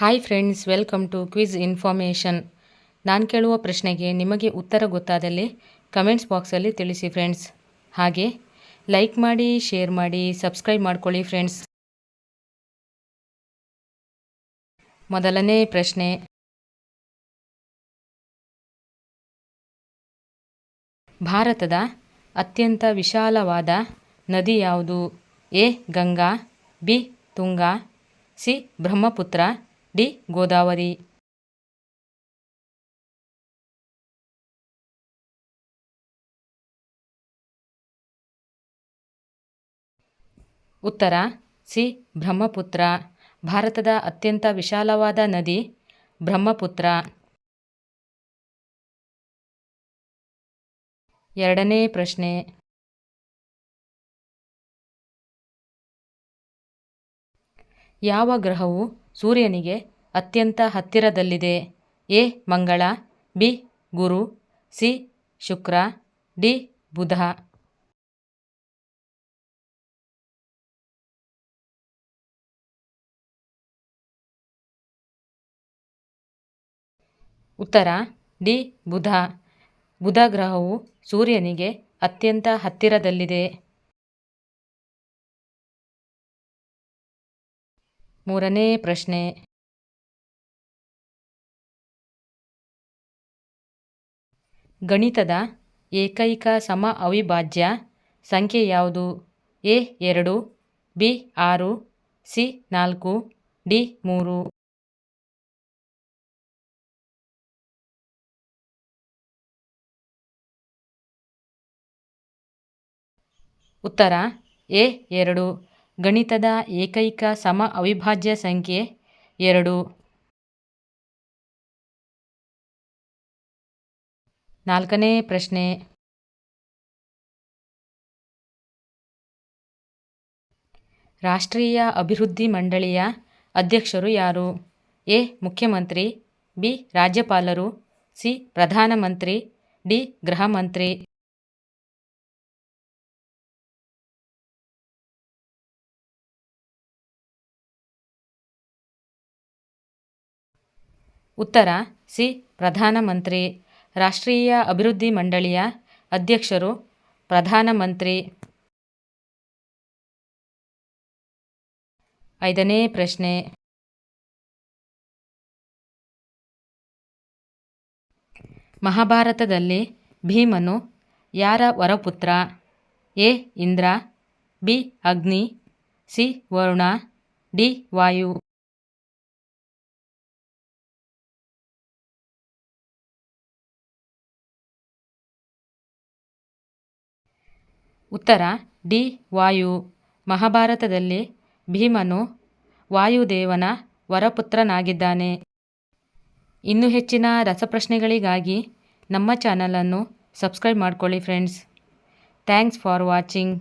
Hi friends welcome to quiz information ನಾನು ಕೇಳುವ ಪ್ರಶ್ನೆಗೆ ನಿಮಗೆ ಉತ್ತರ ಗೊತ್ತಾದಲ್ಲಿ ಕಮೆಂಟ್ಸ್ ಬಾಕ್ಸಲ್ಲಿ ತಿಳಿಸಿ ಫ್ರೆಂಡ್ಸ್ ಹಾಗೆ ಲೈಕ್ ಮಾಡಿ ಶೇರ್ ಮಾಡಿ ಸಬ್ಸ್ಕ್ರೈಬ್ ಮಾಡ್ಕೊಳ್ಳಿ ಫ್ರೆಂಡ್ಸ್ ಮೊದಲನೇ ಪ್ರಶ್ನೆ. ಭಾರತದ ಅತ್ಯಂತ ವಿಶಾಲವಾದ ನದಿ ಯಾವುದು? A, Ganga, B, Tunga, C, Brahmaputra D Godavari ಉತ್ತರ ಸಿ ಬ್ರಹ್ಮಪುತ್ರ ಭಾರತದ ಅತ್ಯಂತ ವಿಶಾಲವಾದ ನದಿ ಬ್ರಹ್ಮಪುತ್ರ ಎರಡನೇ ಪ್ರಶ್ನೆ ಯಾವ ಗ್ರಹವು ಸೂರ್ಯನಿಗೆ ಅತ್ಯಂತ ಹತ್ತಿರದಲ್ಲಿದೆ. A. Mangala, B. Guru, C. Shukra, D. Budha. ಉತ್ತರ, ಡಿ. ಬುಧ. ಬುಧ ಗ್ರಹವು ಸೂರ್ಯನಿಗೆ ಅತ್ಯಂತ ಹತ್ತಿರದಲ್ಲಿದೆ. ಮೂರನೇ ಪ್ರಶ್ನೆ. ಗಣಿತದ ಏಕೈಕ ಸಮ ಅವಿಭಾಜ್ಯ ಸಂಖ್ಯೆ ಯಾವುದು? ಎ ಎರಡು, ಬಿ ಆರು, ಸಿ ನಾಲ್ಕು, ಡಿ ಮೂರು. ಉತ್ತರ, ಎ ಎರಡು, ಗಣಿತದ ಏಕೈಕ ಸಮ ಅವಿಭಾಜ್ಯ ಸಂಖ್ಯೆ ಎರಡು. ನಾಲ್ಕನೇ ಪ್ರಶ್ನೆ. ರಾಷ್ಟ್ರೀಯ ಅಭಿವೃದ್ಧಿ ಮಂಡಳಿಯ ಅಧ್ಯಕ್ಷರು ಯಾರು? ಎ. ಮುಖ್ಯಮಂತ್ರಿ, ಬಿ. ರಾಜ್ಯಪಾಲರು, ಸಿ. ಪ್ರಧಾನಮಂತ್ರಿ, ಡಿ. ಗೃಹ ಮಂತ್ರಿ ಉತ್ತರ, ಸಿ. ಪ್ರಧಾನಮಂತ್ರಿ. ರಾಷ್ಟ್ರೀಯ ಅಭಿವೃದ್ಧಿ ಮಂಡಳಿಯ ಅಧ್ಯಕ್ಷರು ಪ್ರಧಾನಮಂತ್ರಿ ಐದನೇ ಪ್ರಶ್ನೆ. ಮಹಾಭಾರತದಲ್ಲಿ ಭೀಮನು ಯಾರ ವರಪುತ್ರ? A. Indra, B. Agni, C. Varuna, D. Vayu. ಉತ್ತರ, ಡಿ, ವಾಯು. ಮಹಾಭಾರತದಲ್ಲಿ ಭೀಮನು ವಾಯುದೇವನ ವರಪುತ್ರನಾಗಿದ್ದಾನೆ. ಇನ್ನು ಹೆಚ್ಚಿನ ರಸಪ್ರಶ್ನೆಗಳಿಗಾಗಿ ನಮ್ಮ ಚಾನಲನ್ನು ಸಬ್ಸ್ಕ್ರೈಬ್ ಮಾಡ್ಕೊಳ್ಳಿ ಫ್ರೆಂಡ್ಸ್ ಥ್ಯಾಂಕ್ಸ್ ಫಾರ್ ವಾಚಿಂಗ್